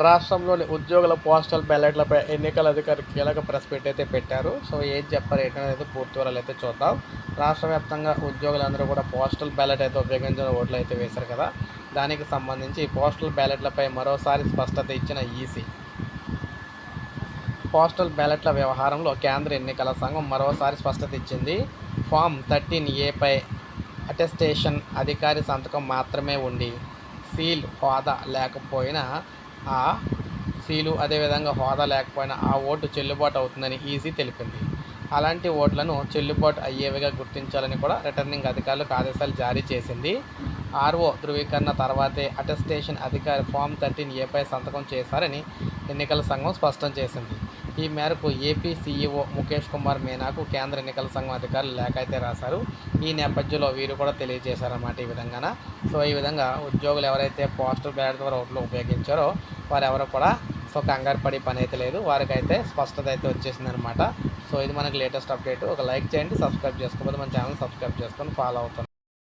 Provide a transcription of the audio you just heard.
రాష్ట్రంలోని ఉద్యోగుల పోస్టల్ బ్యాలెట్లపై ఎన్నికల అధికారి కీలక ప్రెస్ మీట్ అయితే పెట్టారు. సో ఏం చెప్పారు ఏంటనేది పూర్తి వివరాలు అయితే చూద్దాం. రాష్ట్ర వ్యాప్తంగా ఉద్యోగులందరూ కూడా పోస్టల్ బ్యాలెట్ అయితే ఉపయోగించిన ఓట్లు అయితే వేశారు కదా. దానికి సంబంధించి పోస్టల్ బ్యాలెట్లపై మరోసారి స్పష్టత ఇచ్చిన ఈసీ. పోస్టల్ బ్యాలెట్ల వ్యవహారంలో కేంద్ర ఎన్నికల సంఘం మరోసారి స్పష్టత ఇచ్చింది. ఫామ్ థర్టీన్ ఏపై అటెస్టేషన్ అధికారి సంతకం మాత్రమే ఉండి సీల్ హోదా లేకపోయినా ఆ సీలు అదేవిధంగా హోదా లేకపోయినా ఆ ఓటు చెల్లుబాటు అవుతుందని ఈసీ తెలిపింది. అలాంటి ఓట్లను చెల్లుబాటు అయ్యేవిగా గుర్తించాలని కూడా రిటర్నింగ్ అధికారులకు ఆదేశాలు జారీ చేసింది. ఆర్ఓ ధృవీకరణ తర్వాతే అటెస్టేషన్ అధికారి ఫామ్ థర్టీన్ ఏపై సంతకం చేశారని ఎన్నికల సంఘం స్పష్టం చేసింది. ఈ మేరకు ఏపీ సీఈఓ ముఖేష్ కుమార్ మీనాకు కేంద్ర ఎన్నికల సంఘం అధికారులు లేఖ అయితే రాశారు. ఈ నేపథ్యంలో వీరు కూడా తెలియజేశారన్నమాట ఈ విధంగాన. సో ఈ విధంగా ఉద్యోగులు ఎవరైతే పోస్టల్ బ్యాలెట్ ద్వారా ఓట్లు ఉపయోగించారో వారు ఎవరు కూడా సో కంగారు పడే పని అయితే లేదు. వారికైతే స్పష్టత అయితే వచ్చేసిందనమాట సో ఇది మనకి లేటెస్ట్ అప్డేట్. ఒక లైక్ చేయండి సబ్స్క్రైబ్ చేసుకోకపోతే మన ఛానల్ సబ్స్క్రైబ్ చేసుకొని ఫాలో అవుతాం.